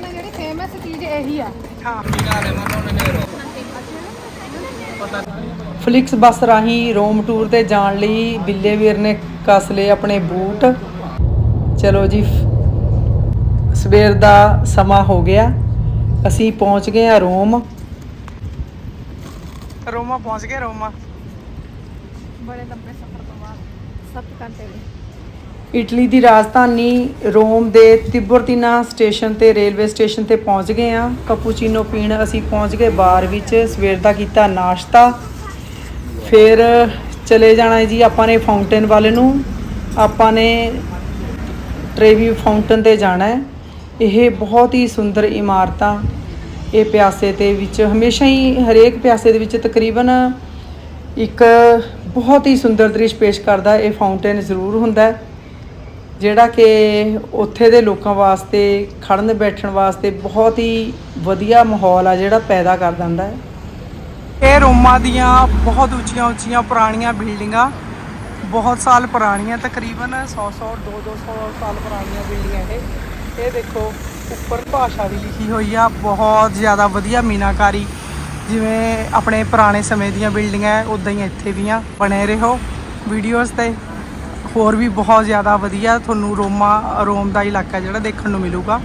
ਨਾਲ ਜਿਹੜੀ ਫੇਮਸ ਚੀਜ਼ ਇਹੀ ਆ। ਹਾਂ ਫਲਿਕਸ ਬੱਸ ਰਾਹੀਂ ਰੋਮ ਟੂਰ ਤੇ ਜਾਣ ਲਈ ਬਿੱਲੇ ਵੀਰ ਨੇ ਕੱਸ ਲਏ ਆਪਣੇ ਬੂਟ। ਚਲੋ ਜੀ ਸਵੇਰ ਦਾ ਸਮਾਂ ਹੋ ਗਿਆ। ਅਸੀਂ ਪਹੁੰਚ ਗਏ ਆ ਰੋਮ। ਰੋਮਾ ਪਹੁੰਚ ਗਏ ਰੋਮਾ। ਬੜੇ ਲੰਬੇ ਸਫ਼ਰ ਤੋਂ ਬਾਅਦ 7 ਘੰਟੇ ਦੇ ਇਟਲੀ ਦੀ ਰਾਜਧਾਨੀ ਰੋਮ ਦੇ ਤਿਬਰਤੀਨਾ ਸਟੇਸ਼ਨ ਤੇ, ਰੇਲਵੇ ਸਟੇਸ਼ਨ ਤੇ ਪਹੁੰਚ ਗਏ ਆ ਕਪੂਚੀਨੋ ਪੀਣ ਅਸੀਂ ਪਹੁੰਚ ਗਏ ਬਾਰ ਵਿੱਚ। ਸਵੇਰ ਦਾ ਕੀਤਾ ਨਾਸ਼ਤਾ। ਫਿਰ ਚਲੇ ਜਾਣਾ ਜੀ ਆਪਾਂ ਨੇ ਫਾਊਂਟੇਨ ਵਾਲੇ ਨੂੰ। ਆਪਾਂ ਨੇ ਟ੍ਰੇਵੀ ਫਾਊਂਟੇਨ ਤੇ ਜਾਣਾ ਹੈ। ਇਹ ਬਹੁਤ ਹੀ ਸੁੰਦਰ ਇਮਾਰਤਾਂ ਇਹ ਪਿਆਸੇ ਦੇ ਵਿੱਚ, ਹਮੇਸ਼ਾ ਹੀ ਹਰੇਕ ਪਿਆਸੇ ਦੇ ਵਿੱਚ ਤਕਰੀਬਨ ਇੱਕ ਬਹੁਤ ਹੀ ਸੁੰਦਰ ਦ੍ਰਿਸ਼ ਪੇਸ਼ ਕਰਦਾ। ਇਹ ਫਾਊਂਟੇਨ ਜ਼ਰੂਰ ਹੁੰਦਾ ਹੈ। ਜਿਹੜਾ ਕਿ ਉੱਥੇ ਦੇ ਲੋਕਾਂ ਵਾਸਤੇ ਖੜਨ ਬੈਠਣ ਵਾਸਤੇ ਬਹੁਤ ਹੀ ਵਧੀਆ ਮਾਹੌਲ ਆ ਜਿਹੜਾ ਪੈਦਾ ਕਰ ਦਿੰਦਾ ਹੈ। ਇਹ ਰੋਮਾ ਦੀਆਂ ਬਹੁਤ ਉੱਚੀਆਂ ਉੱਚੀਆਂ ਪੁਰਾਣੀਆਂ ਬਿਲਡਿੰਗਾਂ, ਬਹੁਤ ਸਾਲ ਪੁਰਾਣੀਆਂ, ਤਕਰੀਬਨ 100 100 2 200 ਸਾਲ ਪੁਰਾਣੀਆਂ ਬਿਲਡਿੰਗਾਂ ਇਹ ਇਹ ਦੇਖੋ, ਉੱਪਰ ਭਾਸ਼ਾ ਵੀ ਲਿਖੀ ਹੋਈ ਆ, ਬਹੁਤ ਜ਼ਿਆਦਾ ਵਧੀਆ ਮੀਨਾਕਾਰੀ, ਜਿਵੇਂ ਆਪਣੇ ਪੁਰਾਣੇ ਸਮੇਂ ਦੀਆਂ ਬਿਲਡਿੰਗਾਂ ਹੈ ਉਦਾਂ ਹੀ ਇੱਥੇ ਵੀ ਆ ਬਣੇ ਰਹੋ। ਵੀਡੀਓਜ਼ ਤੇ ਹੋਰ ਵੀ ਬਹੁਤ ਜ਼ਿਆਦਾ ਵਧੀਆ ਤੁਹਾਨੂੰ ਰੋਮਾ, ਰੋਮ ਦਾ ਇਲਾਕਾ ਜਿਹੜਾ ਦੇਖਣ ਨੂੰ ਮਿਲੂਗਾ।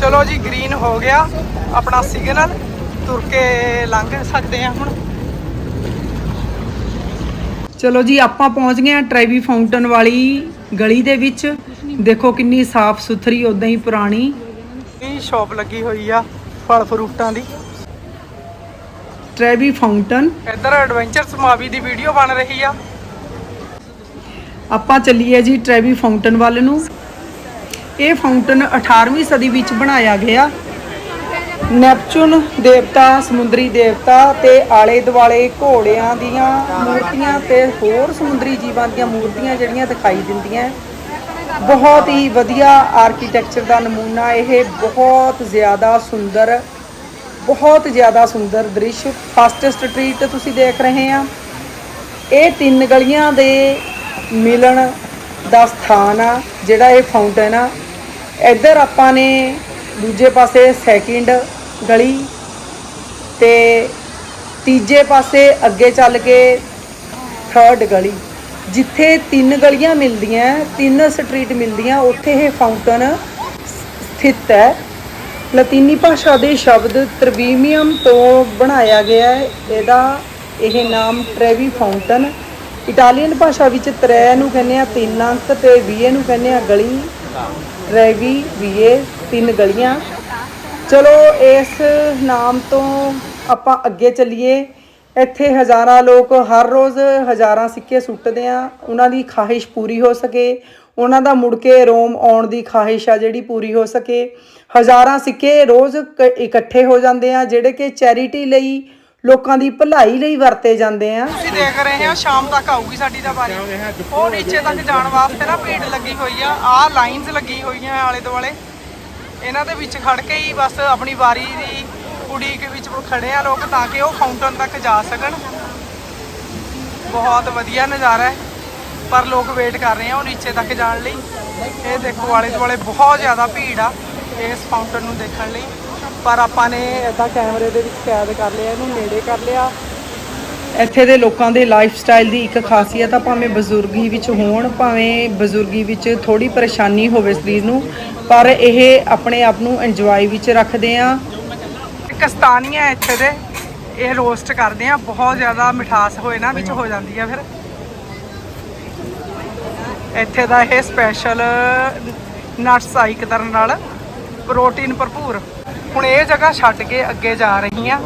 ਚਲੋ ਜੀ ਗ੍ਰੀਨ ਹੋ ਗਿਆ। ਆਪਣਾ ਸਿਗਨਲ ਤੁਰ ਕੇ ਲੰਘ ਸਕਦੇ ਆ ਹੁਣ। ਚਲੋ ਜੀ, ਆਪਾਂ ਪਹੁੰਚ ਗਏ ਆ ਟ੍ਰੈਵੀ ਫਾਊਂਟਨ ਵਾਲੀ ਗਲੀ ਦੇ ਵਿੱਚ। ਦੇਖੋ ਕਿੰਨੀ ਸਾਫ਼ ਸੁਥਰੀ ਉਦਾਂ ਹੀ ਪੁਰਾਣੀ। ਇਹ ਸ਼ਾਪ ਲੱਗੀ ਹੋਈ ਆ ਫਲ ਫਰੂਟਾਂ ਦੀ। ਟ੍ਰੈਵੀ ਫਾਊਂਟਨ ਇੱਧਰ ਐਡਵੈਂਚਰ ਸਮਾਵੀ ਦੀ ਵੀਡੀਓ ਬਣ ਰਹੀ ਆ। ਆਪਾਂ ਚੱਲੀਏ ਜੀ ਟ੍ਰੈਵੀ ਫਾਊਂਟਨ ਵੱਲ ਨੂੰ। ਇਹ ਫਾਊਂਟਨ 18ਵੀਂ ਸਦੀ ਵਿੱਚ ਬਣਾਇਆ ਗਿਆ। ਨੈਪਚੂਨ ਦੇਵਤਾ, ਸਮੁੰਦਰੀ ਦੇਵਤਾ ਤੇ ਆਲੇ ਦੁਆਲੇ ਘੋੜਿਆਂ ਦੀਆਂ ਮੂਰਤੀਆਂ ਤੇ ਹੋਰ ਸਮੁੰਦਰੀ ਜੀਵਾਂ ਦੀਆਂ ਮੂਰਤੀਆਂ ਜਿਹੜੀਆਂ ਦਿਖਾਈ ਦਿੰਦੀਆਂ। ਬਹੁਤ ਹੀ ਵਧੀਆ ਆਰਕੀਟੈਕਚਰ ਦਾ ਨਮੂਨਾ। ਇਹ ਬਹੁਤ ਜ਼ਿਆਦਾ ਸੁੰਦਰ, ਬਹੁਤ ਜ਼ਿਆਦਾ ਸੁੰਦਰ ਦ੍ਰਿਸ਼। ਫਸਟ ਸਟਰੀਟ ਤੁਸੀਂ ਦੇਖ ਰਹੇ ਆ। ਇਹ ਤਿੰਨ ਗਲੀਆਂ ਦੇ ਮਿਲਣ ਦਾ ਸਥਾਨ ਆ, ਜਿਹੜਾ ਇਹ ਫਾਊਂਟਨ ਆ। ਇੱਧਰ ਆਪਾਂ ਨੇ ਦੂਜੇ ਪਾਸੇ ਸੈਕਿੰਡ ਗਲੀ ਤੇ ਤੀਜੇ ਪਾਸੇ ਅੱਗੇ ਚੱਲ ਕੇ ਥਰਡ ਗਲੀ। ਜਿੱਥੇ ਤਿੰਨ ਗਲੀਆਂ ਮਿਲਦੀਆਂ, ਤਿੰਨ ਸਟਰੀਟ ਮਿਲਦੀਆਂ, ਉੱਥੇ ਇਹ ਫਾਊਂਟਨ ਸਥਿਤ ਹੈ। ਲਾਤੀਨੀ ਭਾਸ਼ਾ ਦੇ ਸ਼ਬਦ ਤਰਵੀਮੀਅਮ ਤੋਂ ਬਣਾਇਆ ਗਿਆ ਹੈ। ਇਹਦਾ ਇਹ ਨਾਮ ਟ੍ਰੈਵੀ ਫਾਊਂਟਨ ਇਟਾਲੀਅਨ ਭਾਸ਼ਾ ਵਿੱਚ ਤ੍ਰੈ ਨੂੰ ਕਹਿੰਦੇ ਆ, ਤਿੰਨ ਅੰਕ ਤੇ ਵੀਏ ਨੂੰ ਕਹਿੰਦੇ ਆ, ਗਲੀ। ਟ੍ਰੈਵੀ ਵੀਏ ਤਿੰਨ ਗਲੀਆਂ। ਚਲੋ, ਇਸ ਨਾਮ ਤੋਂ ਆਪਾਂ ਅੱਗੇ ਚੱਲੀਏ। ਇੱਥੇ ਹਜ਼ਾਰਾਂ ਲੋਕ ਹਰ ਰੋਜ਼ ਹਜ਼ਾਰਾਂ ਸਿੱਕੇ ਸੁੱਟਦੇ ਆ। ਉਹਨਾਂ ਦੀ ਖਾਹਿਸ਼ ਪੂਰੀ ਹੋ ਸਕੇ। ਉਹਨਾਂ ਦਾ ਮੁੜ ਕੇ ਰੋਮ ਆਉਣ ਦੀ ਖਾਹਿਸ਼ ਆ ਜਿਹੜੀ ਪੂਰੀ ਹੋ ਸਕੇ। ਹਜ਼ਾਰਾਂ ਸਿੱਕੇ ਰੋਜ਼ ਕ- ਇਕੱਠੇ ਹੋ ਜਾਂਦੇ ਆ, ਜਿਹੜੇ ਕਿ ਚੈਰਿਟੀ ਲਈ ਲੋਕਾਂ ਦੀ ਭਲਾਈ ਲਈ ਵਰਤੇ ਜਾਂਦੇ ਆ। ਤੁਸੀਂ ਦੇਖ ਰਹੇ ਹੋ, ਸ਼ਾਮ ਤੱਕ ਆਊਗੀ ਸਾਡੀ ਤਾਂ ਵਾਰੀ। ਉਹ ਨੀਚੇ ਤੱਕ ਜਾਣ ਵਾਸਤੇ ਨਾ ਭੀੜ ਲੱਗੀ ਹੋਈ ਆ। ਆਹ ਲਾਈਨਸ ਲੱਗੀ ਹੋਈਆਂ ਆਲੇ ਦੁਆਲੇ। ਇਹਨਾਂ ਦੇ ਵਿੱਚ ਖੜ ਕੇ ਹੀ ਬਸ ਆਪਣੀ ਵਾਰੀ ਦੀ ਉਡੀਕ ਵਿੱਚ ਖੜੇ ਆ ਲੋਕ ਤਾਂ ਕਿ ਉਹ ਫਾਊਂਟਨ ਤੱਕ ਜਾ ਸਕਣ। ਬਹੁਤ ਵਧੀਆ ਨਜ਼ਾਰਾ ਹੈ। ਪਰ ਲੋਕ ਵੇਟ ਕਰ ਰਹੇ ਆ ਉਹ ਨੀਚੇ ਤੱਕ ਜਾਣ ਲਈ। ਇਹ ਦੇਖੋ ਆਲੇ ਦੁਆਲੇ ਬਹੁਤ ਜ਼ਿਆਦਾ ਭੀੜ ਆ ਇਸ ਫਾਊਂਟਨ ਨੂੰ ਦੇਖਣ ਲਈ। ਪਰ ਆਪਾਂ ਨੇ ਇਦਾਂ ਕੈਮਰੇ ਦੇ ਵਿੱਚ ਕੈਦ ਕਰ ਲਿਆ ਇਹਨੂੰ ਨੇੜੇ ਕਰ ਲਿਆ। ਇੱਥੇ ਦੇ ਲੋਕਾਂ ਦੇ ਲਾਈਫ ਸਟਾਈਲ ਦੀ ਇੱਕ ਖਾਸੀਅਤ ਆ ਭਾਵੇਂ ਬਜ਼ੁਰਗੀ ਵਿੱਚ ਹੋਣ ਭਾਵੇਂ ਬਜ਼ੁਰਗੀ ਵਿੱਚ ਥੋੜੀ ਪਰੇਸ਼ਾਨੀ ਹੋਵੇ ਸਰੀਰ ਨੂੰ ਪਰ ਇਹ ਆਪਣੇ ਆਪ ਨੂੰ ਇੰਜੋਏ ਵਿੱਚ ਰੱਖਦੇ ਆ। ਕਸਤਾਨੀਆਂ ਇੱਥੇ ਦੇ ਇਹ ਰੋਸਟ ਕਰਦੇ ਆ ਬਹੁਤ ਜ਼ਿਆਦਾ ਮਿਠਾਸ ਹੋਏ ਨਾ ਵਿੱਚ ਹੋ ਜਾਂਦੀ ਆ ਫਿਰ। ਇੱਥੇ ਦਾ ਇਹ ਸਪੈਸ਼ਲ ਨਟਸ ਆ ਇੱਕ ਤਰ੍ਹਾਂ ਨਾਲ ਪ੍ਰੋਟੀਨ ਭਰਪੂਰ। ਹੁਣ ਇਹ ਜਗ੍ਹਾ ਛੱਡ ਕੇ ਅੱਗੇ ਜਾ ਰਹੀ ਆ।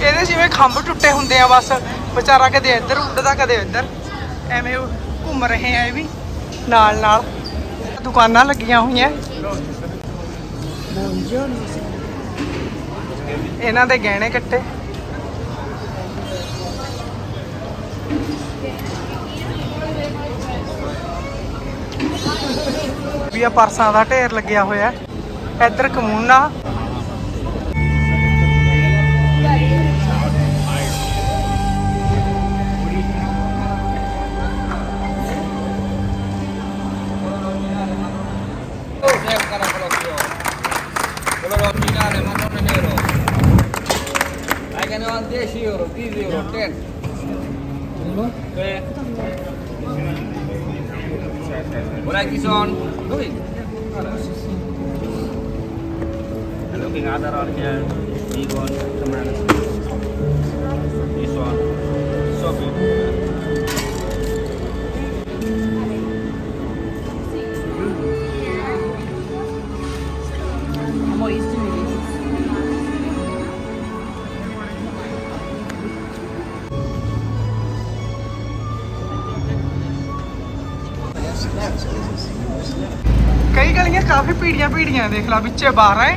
ਇਹਦੇ ਜਿਵੇਂ ਖੰਭ ਟੁੱਟੇ ਹੁੰਦੇ ਆ ਬਸ, ਵਿਚਾਰਾ ਕਦੇ ਇੱਧਰ ਉੱਡਦਾ, ਕਦੇ ਇੱਧਰ। ਐਵੇਂ ਘੁੰਮ ਰਹੇ ਆ ਇਹ ਵੀ, ਨਾਲ ਨਾਲ। ਦੁਕਾਨਾਂ ਲੱਗੀਆਂ ਹੋਈਆਂ। ਇਹਨਾਂ ਦੇ ਗਹਿਣੇ ਕੱਟੇ। ਵੀ ਆ ਪਰਸਾਂ ਦਾ ਢੇਰ ਲੱਗਿਆ ਹੋਇਆ ਇੱਧਰ ਕਮੂਨਾ I can earn this euro, this euro, 10. Yeah. Ora iki son. Kuwi. Lagi ke mana? ਕਾਫੀ ਪੀੜੀਆਂ ਪੀੜੀਆਂ ਦੇਖ ਲਾ ਵਿੱਚੇ ਬਾਹਰ ਹੈ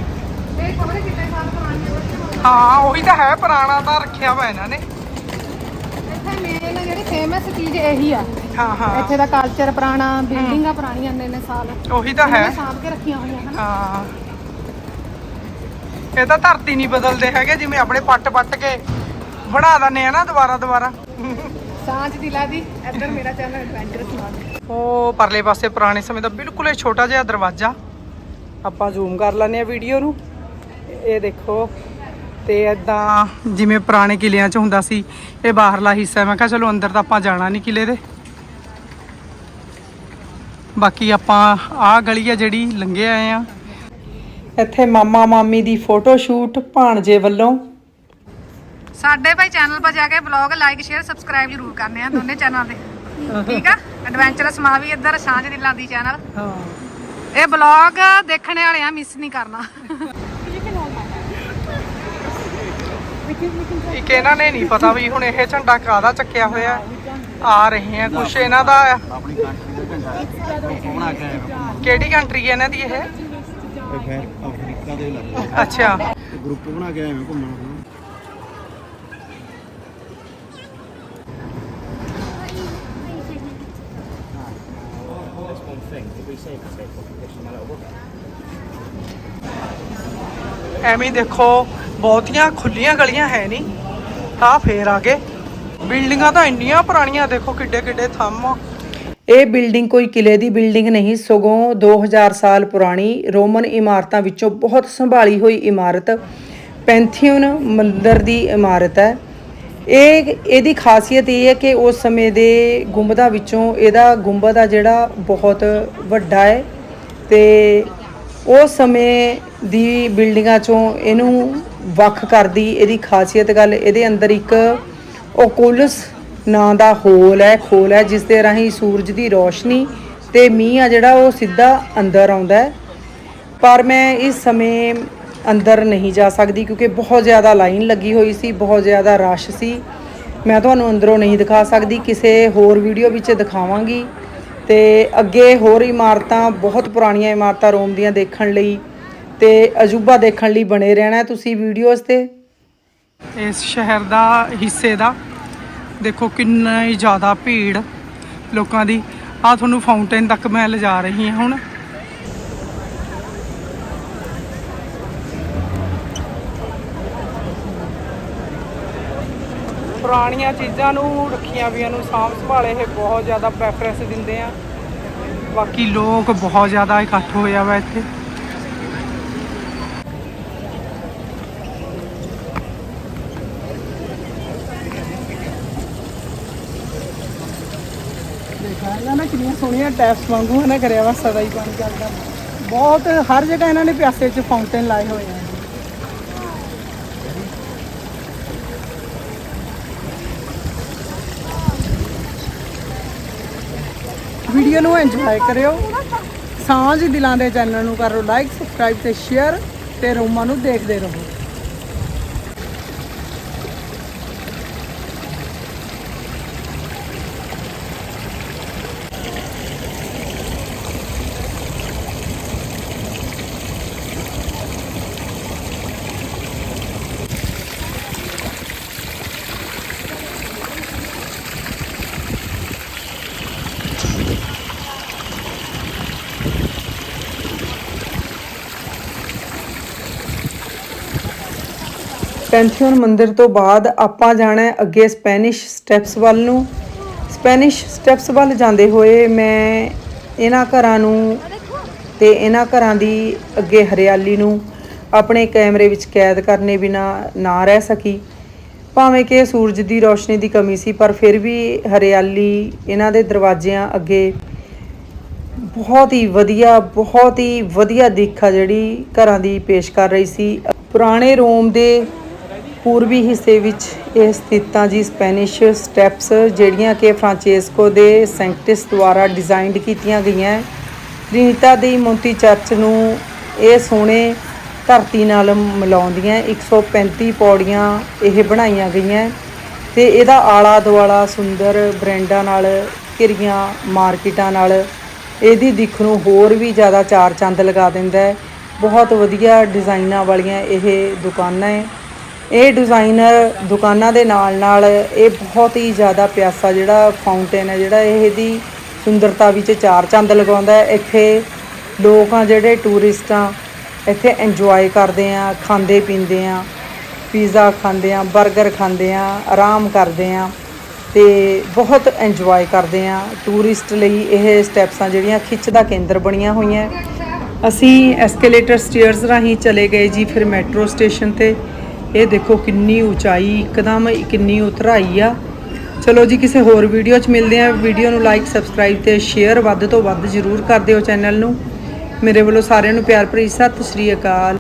ਹੈ ਉਹੀ ਤਾਂ ਹੈ ਪੁਰਾਣਾ ਤਾਂ ਰੱਖਿਆ ਵਾ ਇਹਨਾਂ ਨੇ। ਇੱਥੇ ਮੇਨ ਜਿਹੜੀ ਫੇਮਸ ਚੀਜ਼ ਇਹੀ ਆ। ਹਾਂ ਹਾਂ। ਇੱਥੇ ਦਾ ਕਲਚਰ ਪੁਰਾਣਾ ਬਿਲਡਿੰਗਾਂ ਪੁਰਾਣੀਆਂ ਇੰਨੇ ਇੰਨੇ ਸਾਲ। ਉਹੀ ਤਾਂ ਹੈ। ਸਾਂਭ ਕੇ ਰੱਖੀਆਂ ਹੋਈਆਂ ਹਨ। ਹਾਂ। ਇਹ ਤਾਂ ਧਰਤੀ ਨਹੀਂ ਬਦਲਦੇ ਹੈਗੇ ਜਿਵੇਂ ਆਪਣੇ ਪੱਟ ਪੱਟ ਕੇ ਬਣਾ ਦਿੰਦੇ ਆ ਨਾ ਦੁਬਾਰਾ ਦੁਬਾਰਾ। ਸਾਂਝ ਦਿਲਾ ਦੀ ਇੱਧਰ ਮੇਰਾ ਚੈਨਲ ਐਡਵੈਂਚਰਸ ਸਮਾਨ। ਉਹ ਪਰਲੇ ਪਾਸੇ ਪੁਰਾਣੇ ਸਮੇਂ ਦਾ ਬਿਲਕੁਲ ਹੀ ਛੋਟਾ ਜਿਹਾ ਦਰਵਾਜ਼ਾ। ਆਪਾਂ ਜ਼ੂਮ ਕਰ ਲੈਂਦੇ ਆ ਵੀਡੀਓ ਨੂੰ। ਇਹ ਦੇਖੋ, ਤੇ ਇਦਾਂ ਜਿਵੇਂ ਪੁਰਾਣੇ ਕਿਲਿਆਂ 'ਚ ਹੁੰਦਾ ਸੀ, ਇਹ ਬਾਹਰਲਾ ਹਿੱਸਾ ਮੈਂ ਕਿਹਾ ਚਲੋ ਅੰਦਰ ਤਾਂ ਆਪਾਂ ਜਾਣਾ ਨਹੀਂ ਕਿਲੇ ਦੇ। ਬਾਕੀ ਆਪਾਂ ਆਹ ਗਲੀ ਆ ਜਿਹੜੀ ਲੰਘੇ ਆਏ ਆ ਇੱਥੇ ਮਾਮਾ ਮਾਮੀ ਦੀ ਫੋਟੋ ਸ਼ੂਟ ਭਾਣਜੇ ਵੱਲੋਂ। ਸਾਡੇ ਭਾਈ ਚੈਨਲ 'ਤੇ ਜਾ ਕੇ ਵਲੌਗ ਲਾਈਕ ਸ਼ੇਅਰ ਸਬਸਕ੍ਰਾਈਬ ਜ਼ਰੂਰ ਕਰਨੇ ਆ ਦੋਨੇ ਚੈਨਲ ਦੇ ਠੀਕ ਆ? ਐਡਵੈਂਚਰਸ ਮਾਂ ਵੀ ਇੱਧਰ ਸਾਂਝ ਦੀ ਚੈਨਲ ਹਾਂ। ਇਹ ਵਲੌਗ ਦੇਖਣੇ ਵਾਲੇ ਆ ਮਿਸ ਨਹੀਂ ਕਰਨਾ। ਇੱਕ ਇਹਨਾਂ ਨੇ ਨਹੀਂ ਪਤਾ ਵੀ ਹੁਣ ਇਹ ਝੰਡਾ ਕਾਹਦਾ ਚੱਕਿਆ ਹੋਇਆ? ਆ ਰਹੇ ਆ ਕੁਛ ਇਹਨਾਂ ਦਾ। ਆਪਣੀ ਕੰਟਰੀ ਦਾ ਝੰਡਾ ਉਹ ਬਣਾ ਕੇ ਆਏ ਹਾਂ? ਕਿਹੜੀ ਕੰਟਰੀ ਹੈ ਇਹਨਾਂ ਦੀ ਇਹ? ਇਹ ਫਿਰ ਅਫਰੀਕਾ ਦੇ ਲੱਗਦਾ ਅੱਛਾ। ਗਰੁੱਪ ਬਣਾ ਕੇ ਆਏ ਹਾਂ ਘੁੰਮਣ। ਨੂੰ ਐਵੇਂ ਦੇਖੋ, ਬਹੁਤੀਆਂ ਖੁੱਲੀਆਂ ਗਲੀਆਂ ਹੈ ਨਹੀਂ ਆ ਫੇਰ ਆ ਗਏ। ਬਿਲਡਿੰਗਾਂ ਤਾਂ ਇੰਨੀਆਂ ਪੁਰਾਣੀਆਂ, ਦੇਖੋ ਕਿੱਡੇ ਕਿੱਡੇ ਥੰਮ ਇਹ ਬਿਲਡਿੰਗ ਕੋਈ ਕਿਲੇ ਦੀ ਬਿਲਡਿੰਗ ਨਹੀਂ, ਸਗੋਂ 2000 ਸਾਲ ਪੁਰਾਣੀ ਰੋਮਨ ਇਮਾਰਤਾਂ ਵਿੱਚੋਂ ਬਹੁਤ ਸੰਭਾਲੀ ਹੋਈ ਇਮਾਰਤ ਪੈਂਥੀਓਨ ਮੰਦਰ ਦੀ ਇਮਾਰਤ ਹੈ। ਇਹ ਇਹਦੀ ਖਾਸੀਅਤ ਇਹ ਹੈ ਕਿ ਉਸ ਸਮੇਂ ਦੇ ਗੁੰਬਦਾਂ ਵਿੱਚੋਂ ਇਹਦਾ ਗੁੰਬਦ ਆ ਜਿਹੜਾ ਬਹੁਤ ਵੱਡਾ ਹੈ ਤੇ ਉਸ ਸਮੇਂ ਦੀ ਬਿਲਡਿੰਗਾਂ ਚੋਂ ਇਹਨੂੰ ਵੱਖ ਕਰਦੀ ਇਹਦੀ ਖਾਸੀਅਤ ਗੱਲ, ਇਹਦੇ ਅੰਦਰ ਇੱਕ ਓਕੂਲਸ ਨਾਂ ਦਾ ਹੋਲ ਹੈ, ਖੋਲ ਹੈ ਜਿਸ ਦੇ ਰਾਹੀਂ ਸੂਰਜ ਦੀ ਰੋਸ਼ਨੀ ਤੇ ਮੀਂਹ ਆ ਜਿਹੜਾ ਉਹ ਸਿੱਧਾ ਅੰਦਰ ਆਉਂਦਾ ਪਰ ਮੈਂ ਇਸ ਸਮੇਂ ਅੰਦਰ ਨਹੀਂ ਜਾ ਸਕਦੀ ਕਿਉਂਕਿ ਬਹੁਤ ਜ਼ਿਆਦਾ ਲਾਈਨ ਲੱਗੀ ਹੋਈ ਸੀ, ਬਹੁਤ ਜ਼ਿਆਦਾ ਰਸ਼ ਸੀ। ਮੈਂ ਤੁਹਾਨੂੰ ਅੰਦਰੋਂ ਨਹੀਂ ਦਿਖਾ ਸਕਦੀ, ਕਿਸੇ ਹੋਰ ਵੀਡੀਓ ਵਿੱਚ ਦਿਖਾਵਾਂਗੀ। ਤੇ ਅੱਗੇ ਹੋਰ ਇਮਾਰਤਾਂ, ਬਹੁਤ ਪੁਰਾਣੀਆਂ ਇਮਾਰਤਾਂ ਰੋਮ ਦੀਆਂ ਦੇਖਣ ਲਈ ਤੇ ਅਜੂਬਾ ਦੇਖਣ ਲਈ ਬਣੇ ਰਹਿਣਾ ਤੁਸੀਂ ਵੀਡੀਓਜ਼ ਤੇ। ਇਸ ਸ਼ਹਿਰ ਦਾ ਹਿੱਸੇ ਦਾ ਦੇਖੋ ਕਿੰਨਾ ਹੀ ਜ਼ਿਆਦਾ ਭੀੜ ਲੋਕਾਂ ਦੀ। ਆ ਤੁਹਾਨੂੰ ਫਾਊਂਟੇਨ ਤੱਕ ਮੈਂ ਲਿਜਾ ਰਹੀ ਹਾਂ ਹੁਣ। ਪੁਰਾਣੀਆਂ ਚੀਜ਼ਾਂ ਨੂੰ, ਰੱਖੀਆਂ ਵੀਆਂ ਨੂੰ ਸਾਂਭ ਸੰਭਾਲ ਇਹ ਬਹੁਤ ਜ਼ਿਆਦਾ ਪ੍ਰੈਫਰੈਂਸ ਦਿੰਦੇ ਆ। ਬਾਕੀ ਲੋਕ ਬਹੁਤ ਜ਼ਿਆਦਾ ਇਕੱਠ ਹੋਇਆ ਵਾ ਇੱਥੇ। ਦੇਖਾ ਇਹਨਾਂ ਨੇ ਕਿੰਨੀਆਂ ਸੋਹਣੀਆਂ ਟੈਪਸ ਵਾਂਗੂ ਹਨਾ ਕਰਿਆ ਵਾ, ਸਦਾ ਹੀ ਪਾਣੀ ਚੱਲਦਾ। ਬਹੁਤ, ਹਰ ਜਗ੍ਹਾ ਇਹਨਾਂ ਨੇ ਪਿਆਸੇ 'ਚ ਫਾਊਂਟੇਨ ਲਾਏ ਹੋਏ ਆ। ਵੀਡੀਓ ਨੂੰ ਇੰਜੋਏ ਕਰਿਓ। ਸਾਂਝ ਦਿਲਾਂ ਦੇ ਚੈਨਲ ਨੂੰ ਕਰੋ ਲਾਈਕ ਸਬਸਕ੍ਰਾਈਬ ਤੇ ਸ਼ੇਅਰ ਤੇ ਰੋਮਾ ਨੂੰ ਦੇਖਦੇ ਰਹੋ। ਪੈਂਥੀਓਨ ਮੰਦਿਰ ਤੋਂ ਬਾਅਦ ਆਪਾਂ ਜਾਣਾ ਹੈ ਅੱਗੇ ਸਪੈਨਿਸ਼ ਸਟੈਪਸ ਵੱਲ ਨੂੰ। ਸਪੈਨਿਸ਼ ਸਟੈਪਸ ਵੱਲ ਜਾਂਦੇ ਹੋਏ ਮੈਂ ਇਹਨਾਂ ਘਰਾਂ ਨੂੰ ਤੇ ਇਹਨਾਂ ਘਰਾਂ ਦੀ ਅੱਗੇ ਹਰਿਆਲੀ ਨੂੰ ਆਪਣੇ ਕੈਮਰੇ ਵਿੱਚ ਕੈਦ ਕਰਨੇ ਬਿਨਾ ਨਾ ਰਹਿ ਸਕੀ। ਭਾਵੇਂ ਕਿ ਸੂਰਜ ਦੀ ਰੋਸ਼ਨੀ ਦੀ ਕਮੀ ਸੀ, ਪਰ ਫਿਰ ਵੀ ਹਰਿਆਲੀ ਇਹਨਾਂ ਦੇ ਦਰਵਾਜ਼ਿਆਂ ਅੱਗੇ ਬਹੁਤ ਹੀ ਵਧੀਆ, ਬਹੁਤ ਹੀ ਵਧੀਆ ਦਿੱਖ ਜਿਹੜੀ ਘਰਾਂ ਦੀ ਪੇਸ਼ ਕਰ ਰਹੀ ਸੀ। ਪੁਰਾਣੇ ਰੋਮ ਦੇ ਪੂਰਬੀ ਹਿੱਸੇ ਵਿੱਚ ਇਹ ਸਥਿਤਾਂ ਜੀ ਸਪੈਨਿਸ਼ ਸਟੈਪਸ, ਜਿਹੜੀਆਂ ਕਿ ਫ੍ਰਾਂਚੇਸਕੋ ਦੇ ਸੈਂਕਟਿਸ ਦੁਆਰਾ ਡਿਜ਼ਾਈਨਡ ਕੀਤੀਆਂ ਗਈਆਂ ਹੈ। ਦੀ ਮੋਂਤੀ ਚਰਚ ਨੂੰ ਇਹ ਸੋਹਣੇ ਧਰਤੀ ਨਾਲ ਮਿਲਾਉਂਦੀਆਂ 135 ਪੌੜੀਆਂ ਇਹ ਬਣਾਈਆਂ ਗਈਆਂ ਤੇ ਇਹਦਾ ਆਲਾ ਦੁਆਲਾ ਸੁੰਦਰ ਬ੍ਰੈਂਡਾਂ ਨਾਲ, ਘਿਰੀਆਂ ਮਾਰਕੀਟਾਂ ਨਾਲ ਇਹਦੀ ਦਿੱਖ ਨੂੰ ਹੋਰ ਵੀ ਜ਼ਿਆਦਾ ਚਾਰ ਚੰਦ ਲਗਾ ਦਿੰਦਾ ਹੈ। ਬਹੁਤ ਵਧੀਆ ਡਿਜ਼ਾਈਨਾਂ ਵਾਲੀਆਂ ਇਹ ਦੁਕਾਨਾਂ ਹੈ। ਇਹ ਡਿਜ਼ਾਈਨਰ ਦੁਕਾਨਾਂ ਦੇ ਨਾਲ ਨਾਲ ਇਹ ਬਹੁਤ ਹੀ ਜ਼ਿਆਦਾ ਪਿਆਸਾ ਜਿਹੜਾ ਫਾਊਂਟੇਨ ਹੈ, ਜਿਹੜਾ ਇਹਦੀ ਸੁੰਦਰਤਾ ਵਿੱਚ ਚਾਰ ਚੰਦ ਲਗਾਉਂਦਾ ਹੈ। ਇੱਥੇ ਲੋਕ ਆ ਜਿਹੜੇ ਟੂਰਿਸਟ ਆ, ਇੱਥੇ ਇੰਜੋਏ ਕਰਦੇ ਆ, ਖਾਂਦੇ ਪੀਂਦੇ ਆ ਪੀਜ਼ਾ ਖਾਂਦੇ ਆ 버ਗਰ ਖਾਂਦੇ ਆ, ਆਰਾਮ ਕਰਦੇ ਆ ਤੇ ਬਹੁਤ ਇੰਜੋਏ ਕਰਦੇ ਆ। ਟੂਰਿਸਟ ਲਈ ਇਹ ਸਟੈਪਸਾਂ ਜਿਹੜੀਆਂ ਖਿੱਚ ਦਾ ਕੇਂਦਰ ਬਣੀਆਂ ਹੋਈਆਂ। ਅਸੀਂ ਐਸਕੇਲੇਟਰ ਸਟੀਅਰਸ ਰਾਹੀਂ ਚਲੇ ਗਏ ਜੀ, ਫਿਰ ਮੈਟਰੋ ਸਟੇਸ਼ਨ ਤੇ। ਇਹ ਦੇਖੋ ਕਿੰਨੀ ਉਚਾਈ, ਇੱਕਦਮ ਕਿੰਨੀ ਉਤਰਾਈ ਆ। ਚਲੋ ਜੀ, ਕਿਸੇ ਹੋਰ ਵੀਡੀਓ 'ਚ ਮਿਲਦੇ ਆ ਵੀਡੀਓ ਨੂੰ ਲਾਈਕ ਸਬਸਕ੍ਰਾਈਬ ਤੇ ਸ਼ੇਅਰ ਵੱਧ ਤੋਂ ਵੱਧ ਜ਼ਰੂਰ ਕਰ ਦਿਓ ਚੈਨਲ ਨੂੰ। ਮੇਰੇ ਵੱਲੋਂ ਸਾਰਿਆਂ ਨੂੰ ਪਿਆਰ ਭਰੀ ਸਤਿ ਸ਼੍ਰੀ ਅਕਾਲ।